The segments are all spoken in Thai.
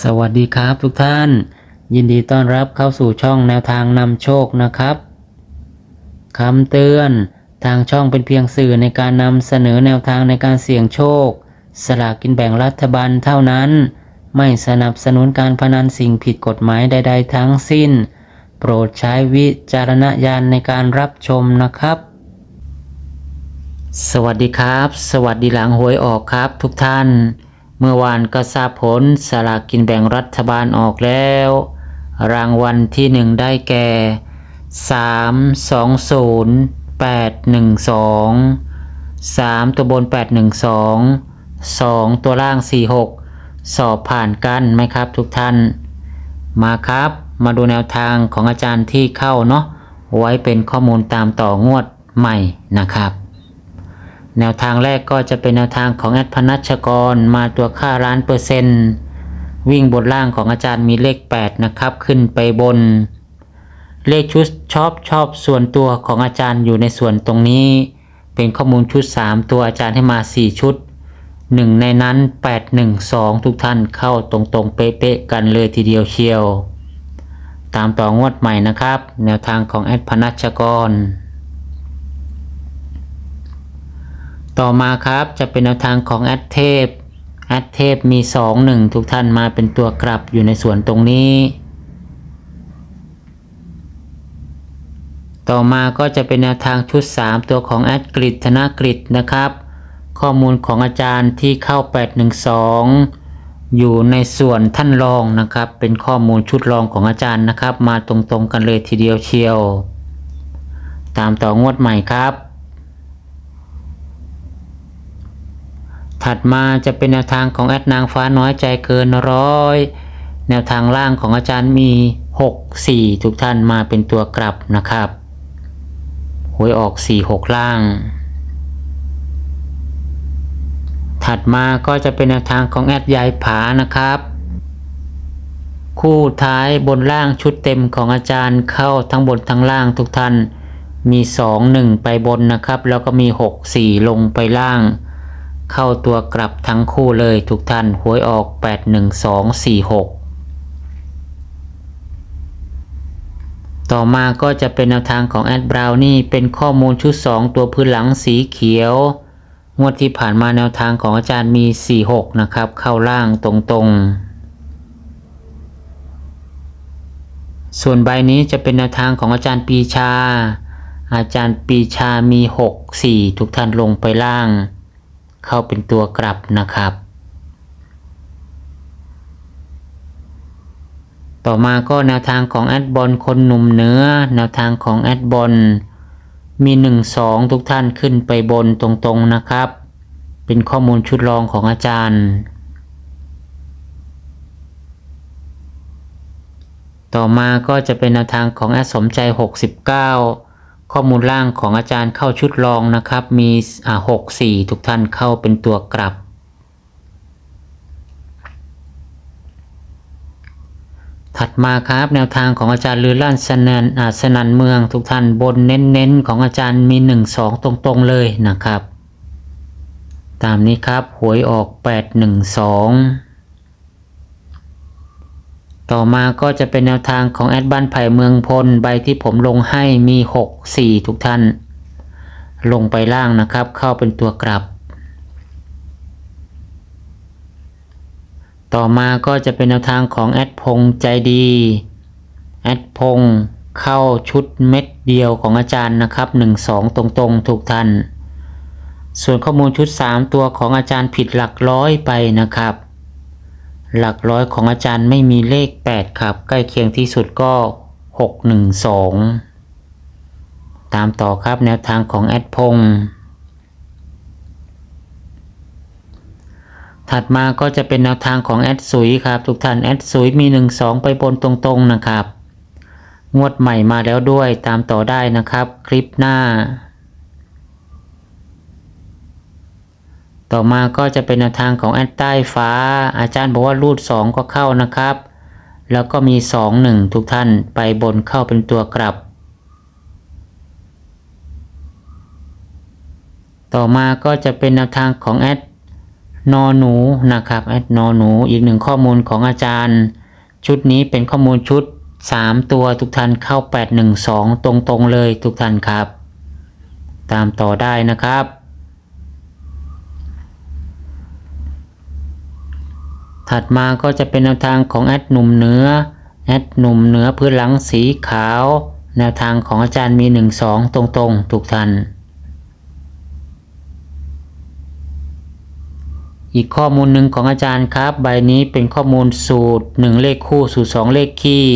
สวัสดีครับทุกท่าน ยินดีต้อนรับเข้าสู่ช่องแนวทางนำโชคนะครับคำเตือนทางช่องเป็นเพียงสื่อในการนำเสนอแนวทางในการเสี่ยงโชค สลากกินแบ่งรัฐบาลเท่านั้น ไม่สนับสนุนการพนันสิ่งผิดกฎหมายใด ๆ ทั้งสิ้น โปรดใช้วิจารณญาณในการรับชมนะครับ สวัสดีครับ สวัสดีหลังหวยออกครับทุกท่าน เมื่อวานก็ทราบผลสลากกินแบ่งรัฐบาลออกแล้ว รางวัลที่หนึ่งได้แก่สามสองศูนย์แปดหนึ่งสองสามตัวบนแปดหนึ่งสองสองตัวล่างสี่หกสอบผ่านกันไหมครับทุกท่าน มาครับมาดูแนวทางของอาจารย์ที่เข้าเนาะไว้เป็นข้อมูลตามต่องวดใหม่นะครับ แนวทางแรกก็จะเป็นแนวทางของแอดพนัชกรมาตัวค่าล้านเปอร์เซ็นต์วิ่งบนล่างของอาจารย์มีเลข 8 นะครับ ขึ้นไปบน เลขชุดชอบชอบส่วนตัวของอาจารย์อยู่ในส่วนตรงนี้ เป็นข้อมูลชุด 3 ตัวอาจารย์ให้มา 4 ชุดหนึ่งในนั้น 812 ทุกท่านเข้าตรงๆ เป๊ะๆกันเลยทีเดียวเชียว ตามต่องวดใหม่นะครับ แนวทางของแอดพนัชกร ต่อมาครับจะเป็นแนวทางของแอดเทพแอดเทพมี 2 1 ทุกท่านมาเป็นตัวกลับอยู่ในส่วนตรงนี้ ต่อมาก็จะเป็นแนวทางชุด 3 ตัวของแอดกริธนกฤษนะครับ ข้อมูลของอาจารย์ที่เข้า 812 อยู่ในส่วนท่านรองนะครับ เป็นข้อมูลชุดรองของอาจารย์นะครับ มาตรงๆกันเลยทีเดียวเชียว ตามต่องวดใหม่ครับ ถัดมาจะเป็นแนวทางของแอดนางฟ้าน้อยใจเกินร้อยแนวทางล่างของอาจารย์มี 6 4 ทุกท่านมาเป็นตัวกลับนะครับหวยออก 4 6 ล่าง ถัดมาก็จะเป็นแนวทางของแอดยายผานะครับ คู่ท้ายบนล่างชุดเต็มของอาจารย์เข้าทั้งบนทั้งล่างทุกท่านมี 2 1 ไปบนนะครับ แล้วก็มี 6 4 ลงไปล่าง เข้าตัวกลับทั้งคู่เลยทุกท่านหวยออก 81246 ต่อมาก็จะเป็นแนวทางของแอดบราวนี่เป็นข้อมูลชุด 2 ตัวพื้นหลังสีเขียว งวดที่ผ่านมาแนวทางของอาจารย์มี 46 นะครับ เข้าล่างตรงๆส่วนใบนี้จะเป็นแนวทางของอาจารย์ปีชา อาจารย์ปีชามี 6 4 ทุกท่านลงไปล่าง เข้าเป็นตัวกลับนะครับ ต่อมาก็แนวทางของแอดบอลคนหนุ่มเนื้อ แนวทางของแอดบอลมี 1 2 ทุกท่านขึ้นไปบนตรงๆนะครับ เป็นข้อมูลชุดรองของอาจารย์ ต่อมาก็จะเป็นแนวทางของแอดสมใจ 69 ข้อมูลล่างของอาจารย์เข้าชุดรองนะครับ มีอ่า6 4ทุกท่านเข้าเป็นตัวกลับ ถัดมาครับแนวทางของอาจารย์ลือลั่นสนันสนันเมืองทุกท่านบนเน้นๆของอาจารย์มี1 2ตรงๆเลยนะครับ ตามนี้ครับหวยออก812 ต่อมาก็จะเป็นแนวทางของแอดบ้านไผ่เมืองพลใบที่ผมลงให้มี 6 4 ทุกท่าน ลงไปล่างนะครับ เข้าเป็นตัวกลับ ต่อมาก็จะเป็นแนวทางของแอดพงใจดี แอดพงเข้าชุดเม็ดเดียวของอาจารย์นะครับ 1 2 ตรงๆทุกท่าน ส่วนข้อมูลชุด 3 ตัวของอาจารย์ผิดหลักร้อยไปนะครับ หลักร้อยของอาจารย์ไม่มีเลข 8 ครับ ใกล้เคียงที่สุดก็ 612 ตามต่อครับแนวทางของแอดพงถัดมาก็จะเป็นแนวทางของแอดสุยครับ ทุกท่านแอดสุยมี 1 2 ไปบนตรงๆนะครับ งวดใหม่มาแล้วด้วยตามต่อได้นะครับ คลิปหน้า ต่อมาก็จะเป็นแนวทางของแอดใต้ฟ้า อาจารย์บอกว่ารูด 2 ก็เข้านะครับ แล้วก็มี 2 1 ทุกท่านไปบนเข้าเป็นตัวกลับ ต่อมาก็จะเป็นแนวทางของแอดนอหนูนะครับแอดนอหนูอีกหนึ่งข้อมูลของอาจารย์ ชุดนี้เป็นข้อมูลชุด 3 ตัวทุกท่านเข้า 812 ตรงๆเลยทุกท่านครับ ตามต่อได้นะครับ ถัดมาก็จะเป็นแนวทางของแอดหนุ่มเนื้อแอดหนุ่มเนื้อพื้นหลังสีขาว แนวทางของอาจารย์มี 1 2 ตรงๆทุกท่านอีกข้อมูลหนึ่งของอาจารย์ครับ ใบนี้เป็นข้อมูลสูตร 1 เลขคู่สูตร 2 เลขคี่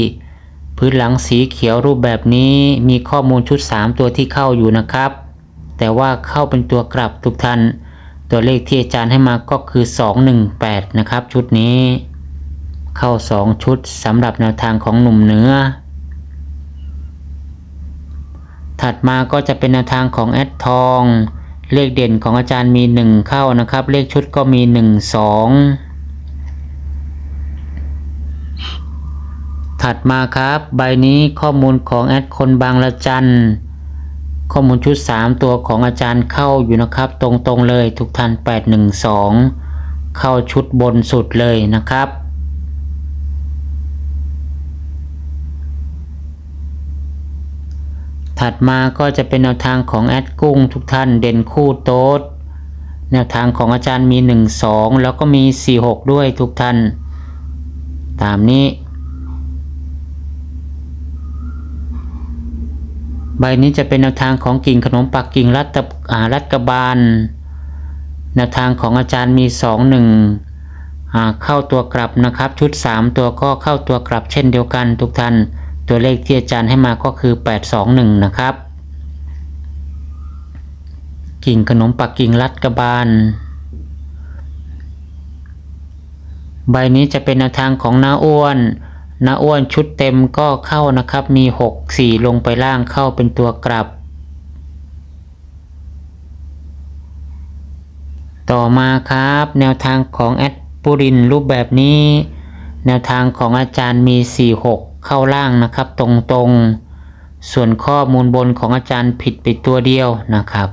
พื้นหลังสีเขียวรูปแบบนี้มีข้อมูลชุด 3 ตัวที่เข้าอยู่นะครับ แต่ว่าเข้าเป็นตัวกลับทุกท่าน ตัวเลขที่อาจารย์ให้มาก็คือ 218 นะครับ ชุดนี้เข้า 2 ชุดสำหรับแนวทางของหนุ่มเหนือถัดมาก็จะเป็นแนวทางของแอดทอง เลขเด่นของอาจารย์มี 1 เข้านะครับ เลขชุดก็มี 1 2ถัดมาครับ ใบนี้ข้อมูลของแอดคนบางละจัน ข้อมูลชุด 3 ตัวของอาจารย์เข้าอยู่นะครับ ตรงๆเลยทุกท่าน 812 เข้าชุดบนสุดเลยนะครับ ถัดมาก็จะเป็นแนวทางของแอดกุ้งทุกท่านเด่นคู่โต๊ดแนวทางของอาจารย์มี 1 2 แล้วก็มี 4 6 ด้วยทุกท่าน ตามนี้ ใบนี้จะเป็นแนวทางของกิ่งขนมปักกิ่งรัตรัฐบาลแนวทางของอาจารย์มี 2 1อ่าเข้าตัวกลับนะครับ ชุด 3 ตัวก็เข้าตัวกลับเช่นเดียวกันทุกท่าน ตัวเลขที่อาจารย์ให้มาก็คือ 821 นะครับ กิ่งขนมปักกิ่งรัฐบาล ใบนี้จะเป็นแนวทางของนาอ้วน น้าอ้วนชุดเต็มก็เข้านะครับ มี 6 4 ลงไปล่างเข้าเป็นตัวกลับ ต่อมาครับ แนวทางของแอดปุรินรูปแบบนี้ แนวทางของอาจารย์มี 4 6 เข้าล่างนะครับ ตรงๆ ส่วนข้อมูลบนของอาจารย์ผิดไปตัวเดียวนะครับ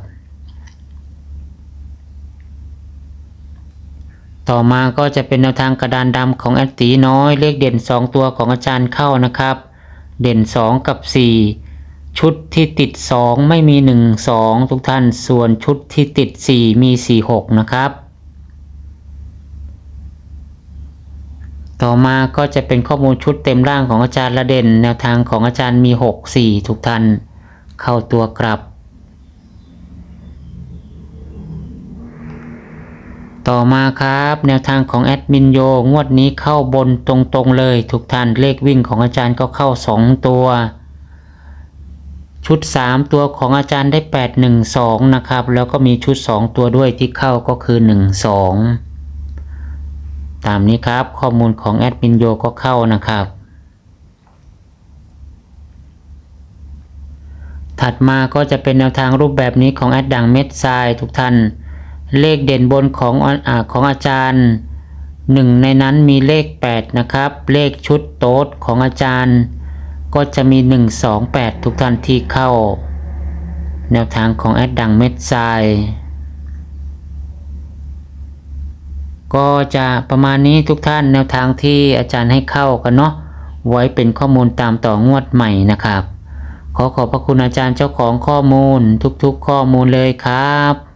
ต่อมาก็จะเป็นแนวทางกระดานดำของแอดตีน้อยเลขเด่น 2 ตัวของอาจารย์เข้านะครับ เด่น 2 กับ 4 ชุดที่ติด 2 ไม่มี 1 2 ทุกท่านส่วนชุดที่ติด 4 มี 4 6 นะครับ ต่อมาก็จะเป็นข้อมูลชุดเต็มร่างของอาจารย์ละเด่น แนวทางของอาจารย์มี 6 4 ทุกท่าน เข้าตัวกลับ ต่อมาครับ แนวทางของแอดมินโยงวดนี้เข้าบนตรงๆเลย ทุกท่านเลขวิ่งของอาจารย์ก็เข้า 2 ตัว ชุด 3 ตัวของอาจารย์ได้ 8 1 2 นะครับ แล้วก็มีชุด 2 ตัวด้วยที่เข้าก็คือ 1 2 ตามนี้ครับข้อมูลของแอดมินโยก็เข้านะครับถัดมาก็จะเป็นแนวทางรูปแบบนี้ของแอดดังเม็ดทรายทุกท่าน เลขเด่นบนของอาของอาจารย์หนึ่งในนั้นมีเลข 8 นะครับ เลขชุดโต๊ดของอาจารย์ ก็จะมี 1 2 8 ทุกท่านที่เข้า แนวทางของแอดดังเม็ดทรายก็จะประมาณนี้ทุกท่านแนวทางที่อาจารย์ให้เข้ากันเนาะไว้เป็นข้อมูลตามต่องวดใหม่นะครับ ขอขอบพระคุณอาจารย์เจ้าของข้อมูลทุกๆข้อมูลเลยครับ